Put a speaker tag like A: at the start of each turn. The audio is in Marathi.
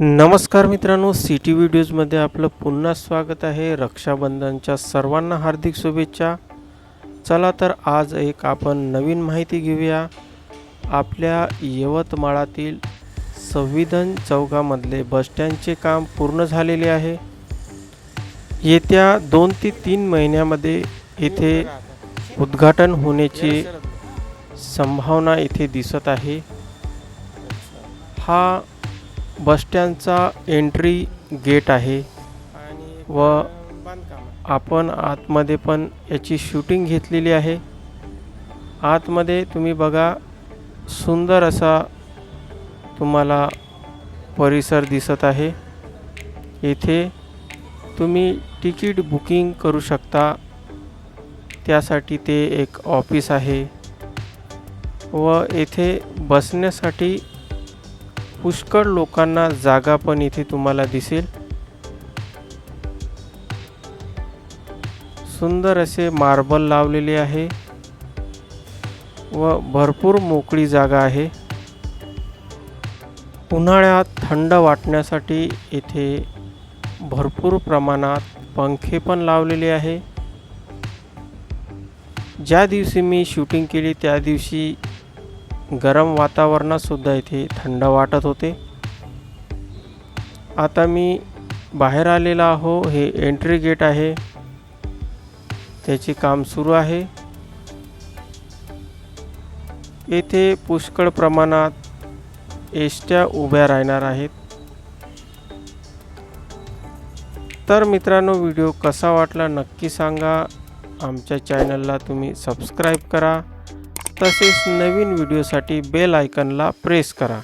A: नमस्कार मित्रांनो सिटी व्हिडिओजमध्ये आपलं पुन्हा स्वागत आहे. रक्षाबंधनच्या सर्वांना हार्दिक शुभेच्छा. चला तर आज एक आपण नवीन माहिती घेऊया. आपल्या यवतमाळातील संविधान चौकामधले बसस्टँडचे काम पूर्ण झालेले आहे. येत्या दोन ते तीन महिन्यामध्ये येथे उद्घाटन होण्याची संभावना येथे दिसत आहे. हा बसस्टँडचा एंट्री गेट आहे व आपण आतमध्ये पण याची शूटिंग घेतलेली आहे. आतमध्ये तुम्ही बघा सुंदर असा तुम्हाला परिसर दिसत आहे. येथे तुम्ही तिकीट बुकिंग करू शकता. त्यासाठी ते एक ऑफिस आहे. व येथे बसण्यासाठी पुष्कळ लोकांना जागा पण इथे तुम्हाला दिसेल. सुंदर असे मार्बल लावलेले आहे व भरपूर मोकळी जागा आहे. उन्हाळ्यात थंड वाटण्यासाठी येथे भरपूर प्रमाणात पंखे पण लावलेले आहे. ज्या दिवशी मी शूटिंग केली त्या दिवशी गरम वातावरणातसुद्धा इथे थंड वाटत होते. आता मी बाहेर आलेला आहो हे एंट्री गेट आहे. त्याचे काम सुरू आहे. येथे पुष्कळ प्रमाणात एसट्या उभ्या राहणार आहेत. तर मित्रांनो व्हिडिओ कसा वाटला नक्की सांगा. आमच्या चॅनलला तुम्ही सबस्क्राईब करा. तसेच नवीन व्हिडिओसाठी बेल आयकनला प्रेस करा.